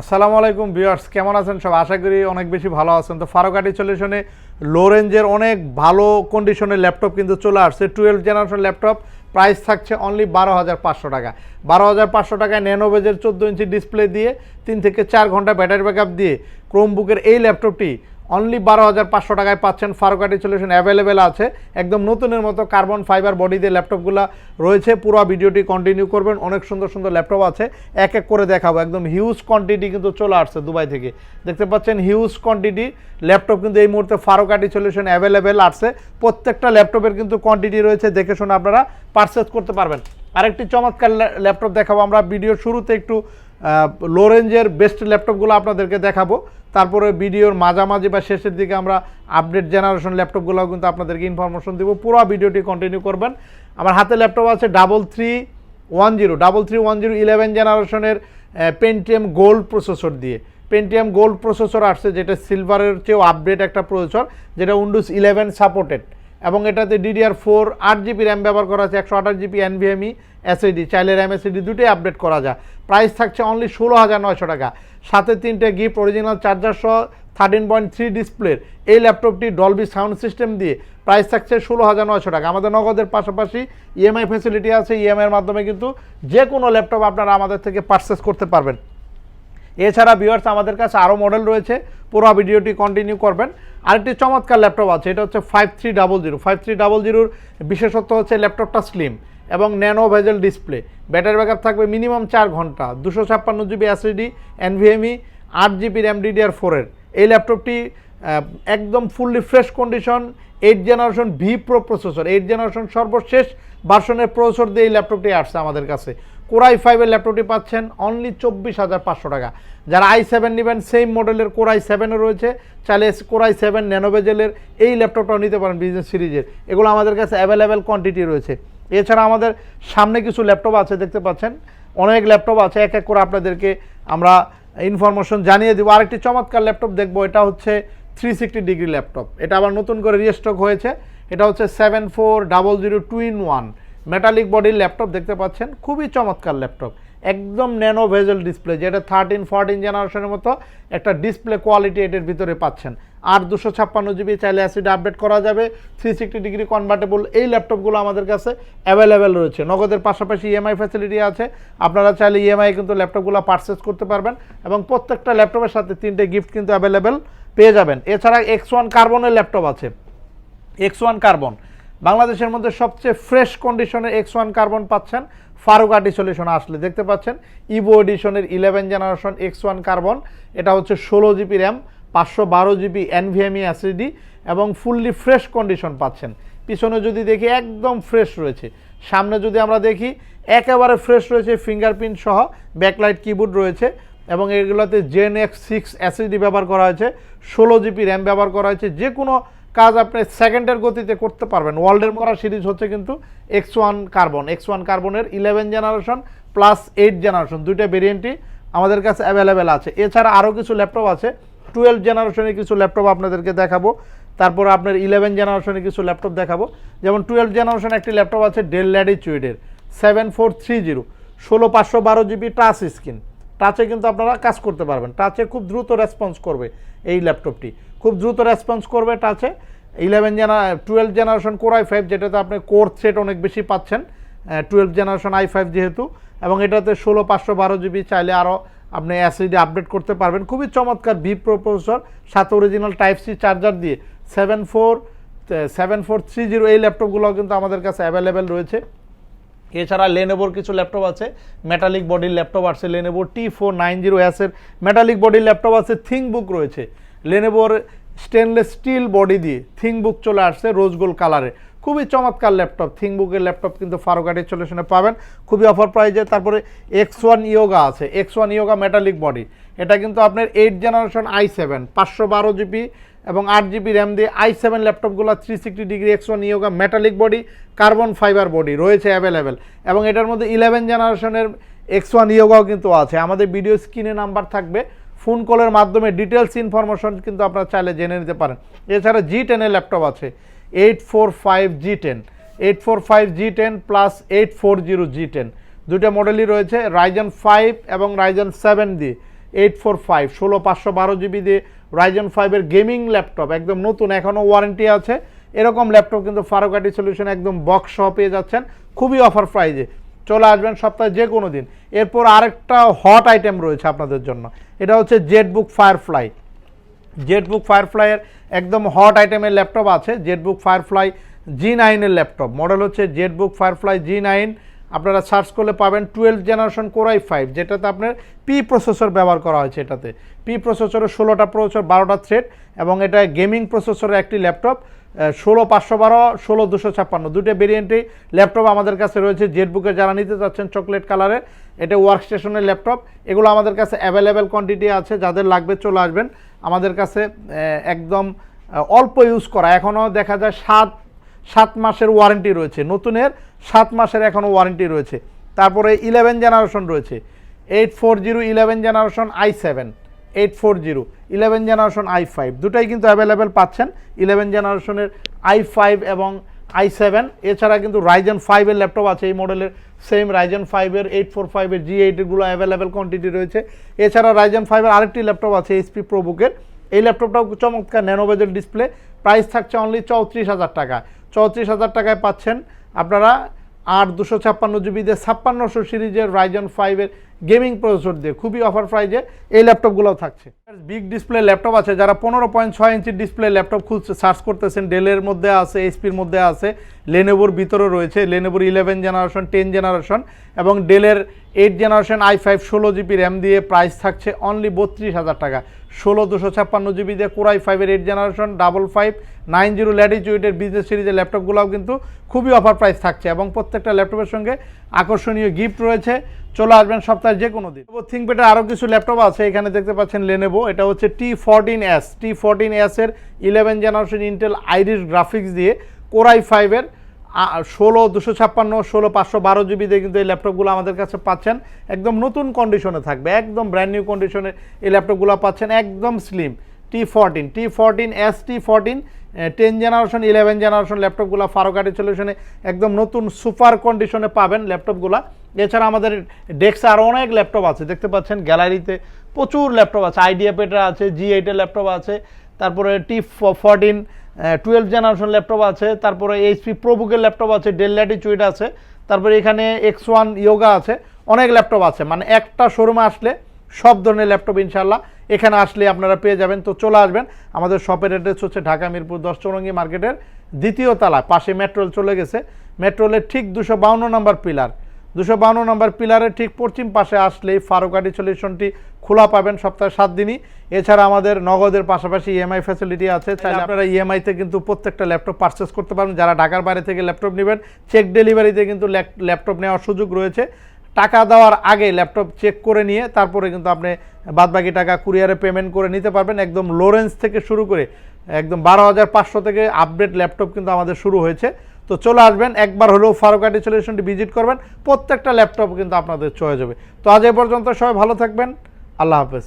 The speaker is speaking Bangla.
আসসালামু আলাইকুম ভিউয়ার্স, কেমন আছেন সব? আশা করি অনেক বেশি ভালো আছেন। তো ফারোকাটি সলিউশনে লো রেঞ্জের অনেক ভালো কন্ডিশনের ল্যাপটপ কিন্তু চলে আসছে। টুয়েলভ জেনারেশন ল্যাপটপ প্রাইস থাকছে অনলি বারো হাজার পাঁচশো টাকা। বারো হাজার পাঁচশো টাকায় ন্যানোভেজের চোদ্দ ইঞ্চি ডিসপ্লে দিয়ে তিন থেকে চার ঘণ্টা ব্যাটারি ব্যাকআপ দিয়ে ক্রোমবুকের এই ল্যাপটপটি অনলি বারো হাজার পাঁচশো টাকায় পাচ্ছেন ফারুকাটি সলিউশন অ্যাভেলেবেল আছে। একদম নতুনের মতো কার্বন ফাইবার বডি দিয়ে ল্যাপটপগুলো রয়েছে। পুরো ভিডিওটি কন্টিনিউ করবেন। অনেক সুন্দর সুন্দর ল্যাপটপ আছে। এক এক করে দেখাবো। একদম হিউজ কোয়ান্টিটি কিন্তু চলে আসছে দুবাই থেকে। দেখতে পাচ্ছেন হিউজ কোয়ান্টিটি ল্যাপটপ কিন্তু এই মুহূর্তে ফারুকাটি সলিউশন অ্যাভেলেবেল আসছে প্রত্যেকটা ল্যাপটপের কিন্তু কোয়ান্টিটি রয়েছে। দেখে শুনে আপনারা পারচেস করতে পারবেন। আরেকটি চমৎকার ল্যাপটপ দেখাবো আমরা। ভিডিওর শুরুতে একটু লো রেঞ্জের বেস্ট ল্যাপটপগুলো আপনাদেরকে দেখাবো। তারপরে ভিডিওর মাঝামাঝি বা শেষের দিকে আমরা আপডেট জেনারেশন ল্যাপটপগুলো কিন্তু আপনাদেরকে ইনফরমেশন দিব। পুরো ভিডিওটি কন্টিনিউ করবেন। আমার হাতে ল্যাপটপ আছে double three one zero double three one zero eleven জেনারেশনের পেন্টিএম গোল্ড প্রসেসর দিয়ে। পেন্টিএম গোল্ড প্রসেসর আসছে, যেটা সিলভারের চেয়েও আপডেট একটা প্রসেসর যেটা উইন্ডোজ ইলেভেন সাপোর্টেড এবং এটাতে ডিডিআর ফোর আট জিবি র্যাম ব্যবহার করা আছে, একশো আঠাশ জিবি এনভিএমই এসএডি চাইলে র্যাম এসএডি দুটোই আপডেট করা যায়। প্রাইস থাকছে অনলি ষোলো হাজার নয়শো টাকা। সাথে তিনটে গিফট অরিজিনাল চার্জার সহ থার্টিন পয়েন্ট থ্রি ডিসপ্লের এই ল্যাপটপটি ডলবি সাউন্ড সিস্টেম দিয়ে প্রাইস থাকছে ষোলো হাজার নয়শো টাকা। আমাদের নগদের পাশাপাশি ইএমআই ফেসিলিটি আছে। ইএমআইয়ের মাধ্যমে কিন্তু যে কোনো ল্যাপটপ আপনারা আমাদের থেকে পারচেস করতে পারবেন। এছাড়া ভিউয়ার্স আমাদের কাছে আরও মডেল রয়েছে। পুরো ভিডিওটি কন্টিনিউ করবেন। আরেকটি চমৎকার ল্যাপটপ আছে, এটা হচ্ছে five three double zero five three double জিরোর বিশেষত্ব হচ্ছে ল্যাপটপটা স্লিম এবং nano bezel display battery backup থাকবে মিনিমাম চার ঘণ্টা, দুশো ছাপ্পান্ন জিবি এসএসডি এনভিএমই আট জিবি র্যাম ডিডিআর ফোরের এই ল্যাপটপটি একদম fully fresh condition eight generation V pro processor eight generation সর্বশেষ ভার্সনের প্রসেসর দিয়ে এই ল্যাপটপটি আসছে আমাদের কাছে। কোরাই ফাইভের ল্যাপটপটি পাচ্ছেন অনলি চব্বিশ হাজার পাঁচশো টাকা। যারা আই সেভেন নেবেন সেম মডেলের কোরাই সেভেনও রয়েছে। চাইলে কোরাই সেভেন ন্যানোভেজেলের এই ল্যাপটপটাও নিতে পারেন বিজনেস সিরিজের এগুলো আমাদের কাছে অ্যাভেলেবেল কোয়ান্টিটি রয়েছে। এছাড়া আমাদের সামনে কিছু ল্যাপটপ আছে, দেখতে পাচ্ছেন? অনেক ল্যাপটপ আছে, এক এক করে আপনাদেরকে আমরা ইনফরমেশন জানিয়ে দেবো। আরেকটি চমৎকার ল্যাপটপ দেখব, এটা হচ্ছে থ্রি সিক্সটি ডিগ্রি ল্যাপটপ এটা আবার নতুন করে রিস্টক হয়েছে। এটা হচ্ছে seven four double zero two in one metallic বডির ল্যাপটপ দেখতে পাচ্ছেন, খুবই চমৎকার ল্যাপটপ একদম ন্যানো ভেজেল ডিসপ্লে যেটা থার্টিন ফোরটিন জেনারেশনের মতো একটা ডিসপ্লে কোয়ালিটি এটার ভিতরে পাচ্ছেন। আর দুশো ছাপ্পান্ন জিবি চাইলে অ্যাসিড আপডেট করা যাবে থ্রি সিক্সটি ডিগ্রি কনভার্টেবল এই ল্যাপটপগুলো আমাদের কাছে অ্যাভেলেবেল রয়েছে। নগদের পাশাপাশি ইএমআই ফ্যাসিলিটি আছে, আপনারা চাইলে ইএমআই কিন্তু ল্যাপটপগুলো পারচেস করতে পারবেন এবং প্রত্যেকটা ল্যাপটপের সাথে তিনটে গিফট কিন্তু অ্যাভেলেবেল পেয়ে যাবেন। এছাড়া এক্স ওয়ান কার্বনের ল্যাপটপ আছে এক্স ওয়ান কার্বন বাংলাদেশের মধ্যে সবচেয়ে ফ্রেশ কন্ডিশনের এক্স ওয়ান কার্বন পাচ্ছেন ফারুকাটি সলিউশন আসলে। দেখতে পাচ্ছেন Evo এডিশনের eleven generation X one carbon এটা হচ্ছে ষোলো জিবি র্যাম পাঁচশো বারো জিবি এনভিএমই অ্যাসিডি এবং ফুললি ফ্রেশ কন্ডিশন পাচ্ছেন। পিছনে যদি দেখি একদম ফ্রেশ রয়েছে। সামনে যদি আমরা দেখি, একেবারে ফ্রেশ রয়েছে ফিঙ্গারপ্রিন্ট সহ ব্যাকলাইট কিবোর্ড রয়েছে এবং এগুলোতে জেন এক্স সিক্স অ্যাসিডি ব্যবহার করা হয়েছে, ষোলো জিবি র্যাম ব্যবহার করা হয়েছে যে কোনো কাজ আপনি সেকেন্ডের গতিতে করতে পারবেন। ওয়ার্ল্ডের করা সিরিজ হচ্ছে কিন্তু X one carbon X one কার্বনের eleven generation plus eight generation দুইটা ভেরিয়েন্টই আমাদের কাছে অ্যাভেলেবেল আছে। এছাড়া আরও কিছু ল্যাপটপ আছে। টুয়েলভ জেনারেশনের কিছু ল্যাপটপ আপনাদেরকে দেখাবো। তারপর আপনার ইলেভেন জেনারেশনের কিছু ল্যাপটপ দেখাবো। যেমন টুয়েলভ জেনারেশন একটি ল্যাপটপ আছে ডেল ল্যাডিচুইডের সেভেন ফোর থ্রি জিরো ষোলো পাঁচশো বারো জিবি টাচ স্ক্রিন টাচে কিন্তু আপনারা কাজ করতে পারবেন। টাচে খুব দ্রুত রেসপন্স করবে এই ল্যাপটপটি খুব দ্রুত রেসপন্স করবে টাচে eleven gen twelve generation core i five যেটাতে আপনি কোর সেট অনেক বেশি পাচ্ছেন টুয়েলভ জেনারেশন আই ফাইভ যেহেতু, এবং এটাতে ষোলো, পাঁচশো, বারো জিবি চাইলে আরও আপনি অ্যাসিডি আপডেট করতে পারবেন। খুবই চমৎকার ভি প্রপোজর সাথে অরিজিনাল টাইপ সি চার্জার দিয়ে seven four seven four three zero এই ল্যাপটপগুলো কিন্তু আমাদের কাছে অ্যাভেলেবেল রয়েছে। এছাড়া লেনোভোর কিছু ল্যাপটপ আছে। মেটালিক বডির ল্যাপটপ আছে লেনোভোর টি ফোর নাইন জিরো এসের মেটালিক বডির ল্যাপটপ আছে থিঙ্ক বুক রয়েছে। লেনোভোর স্টেনলেস স্টিল বডি দিয়ে থিঙ্ক বুক চলে আসছে রোজ গোল্ড কালারে খুবই চমৎকার ল্যাপটপ থিঙ্ক বুকের ল্যাপটপ কিন্তু ফারুকাটি সলিউশনে পাবেন। খুবই অফার প্রাইজে তারপরে এক্স ওয়ান ইয়োগা আছে। X one Yoga metallic body এটা কিন্তু আপনার এইট জেনারেশন আই সেভেন পাঁচশো বারো জিবি এবং আট জিবি র্যাম দিয়ে আই সেভেন ল্যাপটপগুলো three sixty degree X one Yoga metallic body carbon fibre body রয়েছে অ্যাভেলেবেল এবং এটার মধ্যে ইলেভেন জেনারেশনের এক্স ওয়ান ইয়োগাও কিন্তু আছে। আমাদের ভিডিও স্ক্রিনে নাম্বার থাকবে। ফোন কলের মাধ্যমে ডিটেলস ইনফরমেশন কিন্তু আপনারা চাইলে জেনে নিতে পারেন। এছাড়া জি টেনের ল্যাপটপ আছে। Eight four five G ten. Eight four five G ten plus eight four zero G ten. দুটো মডেলই রয়েছে রাইজন ফাইভ এবং রাইজন সেভেন দিয়ে। এইট ফোর ফাইভ, ষোলো পাঁচশো বারো জিবি দিয়ে রাইজন ফাইভের গেমিং ল্যাপটপ, একদম নতুন এখনও ওয়ারেন্টি আছে। এরকম ল্যাপটপ কিন্তু ফারুকাটি সলিউশন একদম বক্স সহ পেয়ে যাচ্ছেন। খুবই অফার প্রাইজে চলে আসবেন সপ্তাহে যে কোনো দিন। এরপর আরেকটা হট আইটেম রয়েছে আপনাদের জন্য। এটা হচ্ছে জেটবুক ফায়ারফ্লাই জেটবুক ফায়ারফ্লাইয়ের একদম হট আইটেমের ল্যাপটপ আছে। জেটবুক ফায়ারফ্লাই জি নাইনের ল্যাপটপ মডেল হচ্ছে জেটবুক ফায়ারফ্লাই জি নাইন আপনারা সার্চ করলে পাবেন টুয়েলভ জেনারেশন কোরাই ফাইভ, যেটাতে আপনার পি প্রসেসর ব্যবহার করা হয়েছে এটাতে। পি প্রসেসরের ষোলোটা প্রসেসর বারোটা থ্রেড এবং এটা গেমিং প্রসেসরের একটি ল্যাপটপ ষোলো পাঁচশো বারো, ষোলো দুশো ছাপ্পান্ন। দুটো ভেরিয়েন্টেই ল্যাপটপ আমাদের কাছে রয়েছে। জেটবুকে যারা নিতে চাচ্ছেন চকলেট কালারের এটা ওয়ার্ক স্টেশনের ল্যাপটপ এগুলো আমাদের কাছে অ্যাভেলেবেল কোয়ান্টিটি আছে। যাদের লাগবে চলে আসবেন। আমাদের কাছে একদম অল্প ইউজ করা। এখনও দেখা যায় সাত সাত মাসের ওয়ারেন্টি রয়েছে। নতুনের সাত মাসের এখনও ওয়ারেন্টি রয়েছে। তারপরে ইলেভেন জেনারেশন রয়েছে। Eight four zero eleven generation i seven eight four zero eleven generation i five দুটাই কিন্তু অ্যাভেলেবেল পাচ্ছেন। ইলেভেন জেনারেশনের আই ফাইভ এবং আই সেভেন এছাড়া কিন্তু রাইজেন ফাইভের ল্যাপটপ আছে এই মডেলের সেম রাইজেন ফাইভের এইট ফোর ফাইভের জি এইটগুলো অ্যাভেলেবেল কোয়ান্টিটি রয়েছে। এছাড়া রাইজেন ফাইভের আরেকটি ল্যাপটপ আছে এইচপি প্রোবুকের এই ল্যাপটপটাও চমৎকার ন্যানোবেজের ডিসপ্লে প্রাইস থাকছে অনলি চৌত্রিশ হাজার টাকা। চৌত্রিশ হাজার টাকায় পাচ্ছেন। আপনারা আর দুশো ছাপ্পান্ন জিবি দিয়ে ছাপ্পান্নশো সিরিজের রাইজন ফাইভের গেমিং প্রসেসর দিয়ে খুবই অফার প্রাইজে এই ল্যাপটপগুলোও থাকছে। বিগ ডিসপ্লে ল্যাপটপ আছে, যারা পনেরো পয়েন্ট ছয় ইঞ্চি ডিসপ্লে ল্যাপটপ খুঁজছে সার্চ করতেছেন ডেলের মধ্যে আছে এইচপির মধ্যে আছে লেনেবোর ভিতরে রয়েছে লেনেবোর ইলেভেন জেনারেশন টেন জেনারেশন এবং ডেলের এইট জেনারেশন আই ফাইভ ষোলো জিবি র্যাম দিয়ে প্রাইস থাকছে অনলি বত্রিশ হাজার টাকা। ষোলো দুশো ছাপ্পান্ন জিবি দিয়ে কোরাই ফাইভের eight generation double five nine zero ল্যাটিচিউডের business সিরিজের ল্যাপটপগুলোও কিন্তু খুবই অফার প্রাইস থাকছে এবং প্রত্যেকটা ল্যাপটপের সঙ্গে আকর্ষণীয় গিফট রয়েছে। চলে আসবেন সপ্তাহে যে কোনো দিন। থিঙ্কপ্যাডের আরও কিছু ল্যাপটপ আছে, এখানে দেখতে পাচ্ছেন লেনেবো এটা হচ্ছে T fourteen S T fourteen এসের eleven generation Intel Iris graphics দিয়ে কোরাই ফাইভের ষোলো, দুশো ছাপ্পান্ন, ষোলো, পাঁচশো বারো জিবি দিয়ে কিন্তু এই ল্যাপটপগুলো আমাদের কাছে পাচ্ছেন। একদম নতুন কন্ডিশনে থাকবে, একদম ব্র্যান্ড নিউ কন্ডিশনে এই ল্যাপটপগুলো পাচ্ছেন, একদম slim T fourteen T fourteen S T fourteen ten generation eleven generation ল্যাপটপগুলো ফারোকাটি সলিউশনে একদম নতুন সুপার কন্ডিশনে পাবেন ল্যাপটপগুলো এছাড়া আমাদের ডেস্কে আরও অনেক ল্যাপটপ আছে, দেখতে পাচ্ছেন গ্যালারিতে প্রচুর ল্যাপটপ আছে। আইডিয়া পেটার আছে জি এইটের ল্যাপটপ আছে, তারপরে T fourteen twelve generation laptop আছে, তারপরে এইচপি প্রোবুকের ল্যাপটপ আছে ডেল ল্যাটিচুইড আছে, তারপরে এখানে এক্স ওয়ান ইয়োগা আছে, অনেক ল্যাপটপ আছে। মানে একটা শোরুমে আসলে সব ধরনের ল্যাপটপ ইনশাল্লাহ এখানে আসলে আপনারা পেয়ে যাবেন। তো চলে আসবেন। আমাদের শপের অ্যাড্রেস হচ্ছে ঢাকা মিরপুর দশ চৌরঙ্গি মার্কেটের দ্বিতীয় তলা পাশে মেট্রোল চলে গেছে। মেট্রোলের ঠিক দুশো বাউন্ন নম্বর পিলার। দুশো বাউন্ন নম্বর পিলারের ঠিক পশ্চিম পাশে আসলেই ফারুকাটি সলিউশনটি খোলা পাবেন সপ্তাহে সাত দিনই। এছাড়া আমাদের নগদের পাশাপাশি ইএমআই ফ্যাসিলিটি আছে। চাইলে আপনারা ইএমআইতে কিন্তু প্রত্যেকটা ল্যাপটপ পারচেস করতে পারেন যারা ঢাকার বাইরে থেকে ল্যাপটপ নেবেন চেক ডেলিভারিতে কিন্তু ল্যাপটপ নেওয়ার সুযোগ রয়েছে। টাকা দেওয়ার আগে ল্যাপটপ চেক করে নিয়ে তারপরে কিন্তু আপনি বাদবাকি টাকা কুরিয়ারে পেমেন্ট করে নিতে পারবেন। একদম লোরেন্স থেকে শুরু করে একদম বারো হাজার পাঁচশো থেকে আপডেট ল্যাপটপ কিন্তু আমাদের শুরু হয়েছে। তো চলে আসবেন, একবার হলেও ফারুকাটি সলিউশনটি ভিজিট করবেন, প্রত্যেকটা ল্যাপটপ কিন্তু আপনাদের চয়ে যাবে। তো আজ এ পর্যন্ত সবাই ভালো থাকবেন, আল্লাহ হাফেজ।